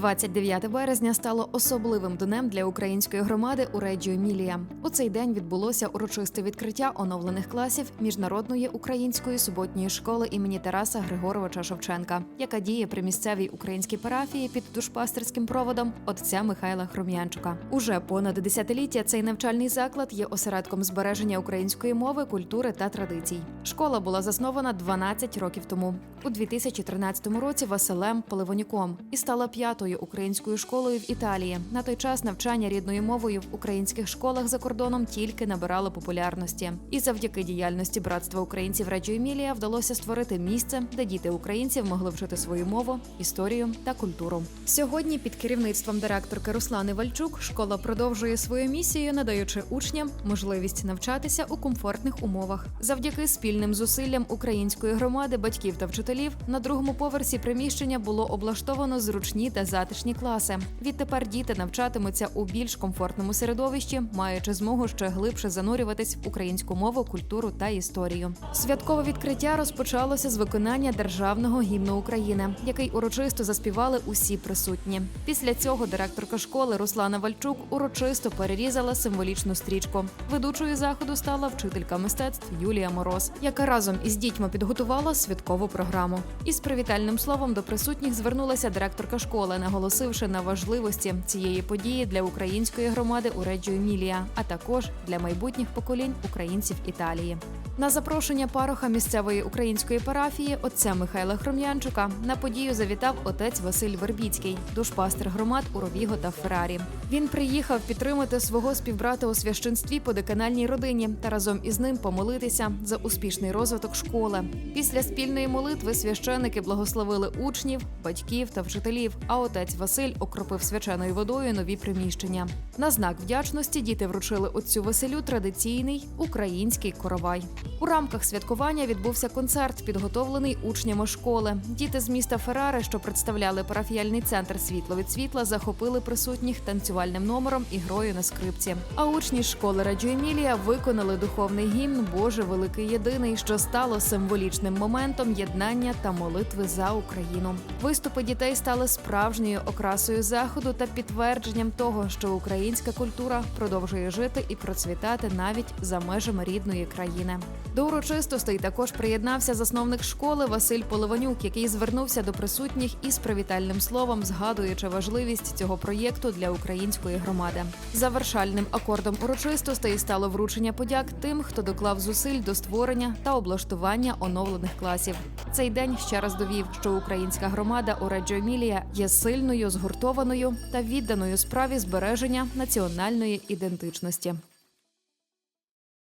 29 березня стало особливим днем для української громади у Реджіо Емілія. У цей день відбулося урочисте відкриття оновлених класів міжнародної української суботньої школи імені Тараса Григоровича Шевченка, яка діє при місцевій українській парафії під душпастерським проводом отця Михайла Хром'янчука. Уже понад десятиліття цей навчальний заклад є осередком збереження української мови, культури та традицій. Школа була заснована 12 років тому у 2013 році Василем Поливонюком і стала п'ятою українською школою в Італії. На той час навчання рідною мовою в українських школах за кордоном тільки набирало популярності. І завдяки діяльності братства українців Реджо Емілія вдалося створити місце, де діти українців могли вчити свою мову, історію та культуру. Сьогодні під керівництвом директорки Руслани Вальчук школа продовжує свою місію, надаючи учням можливість навчатися у комфортних умовах. Завдяки спільним зусиллям української громади, батьків та вчителів на другому поверсі приміщення було облаштовано зручні та затишні класи. Відтепер діти навчатимуться у більш комфортному середовищі, маючи змогу ще глибше занурюватись в українську мову, культуру та історію. Святкове відкриття розпочалося з виконання державного гімну України, який урочисто заспівали усі присутні. Після цього директорка школи Руслана Вальчук урочисто перерізала символічну стрічку. Ведучою заходу стала вчителька мистецтв Юлія Мороз, яка разом із дітьми підготувала святкову програму. Із привітальним словом до присутніх звернулася директорка школи, наголосивши на важливості цієї події для української громади у Реджо Емілія, а також для майбутніх поколінь українців Італії. На запрошення пароха місцевої української парафії отця Михайла Хром'янчука на подію завітав отець Василь Вербіцький, душпастер громад у Ровіго та Феррарі. Він приїхав підтримати свого співбрата у священстві по деканальній родині та разом із ним помолитися за успішний розвиток школи. Після спільної молитви священики благословили учнів, батьків та вчителів. А отець Василь окропив свяченою водою нові приміщення. На знак вдячності діти вручили отцю Василю традиційний український коровай. У рамках святкування відбувся концерт, підготовлений учнями школи. Діти з міста Феррари, що представляли парафіяльний центр світло від світла, захопили присутніх танцювальним номером і грою на скрипці. А учні школи Раджо Емілія виконали духовний гімн Боже великий єдиний, що стало символічним моментом єднання та молитви за Україну. Виступи дітей стали справжньою окрасою заходу та підтвердженням того, що українська культура продовжує жити і процвітати навіть за межами рідної країни. До урочистостей також приєднався засновник школи Василь Поливанюк, який звернувся до присутніх із привітальним словом, згадуючи важливість цього проєкту для української громади. Завершальним акордом урочистостей стало вручення подяк тим, хто доклав зусиль до створення та облаштування оновлених класів. Цей день ще раз довів, що українська громада у Реджо Емілія є сильною, згуртованою та відданою справі збереження національної ідентичності.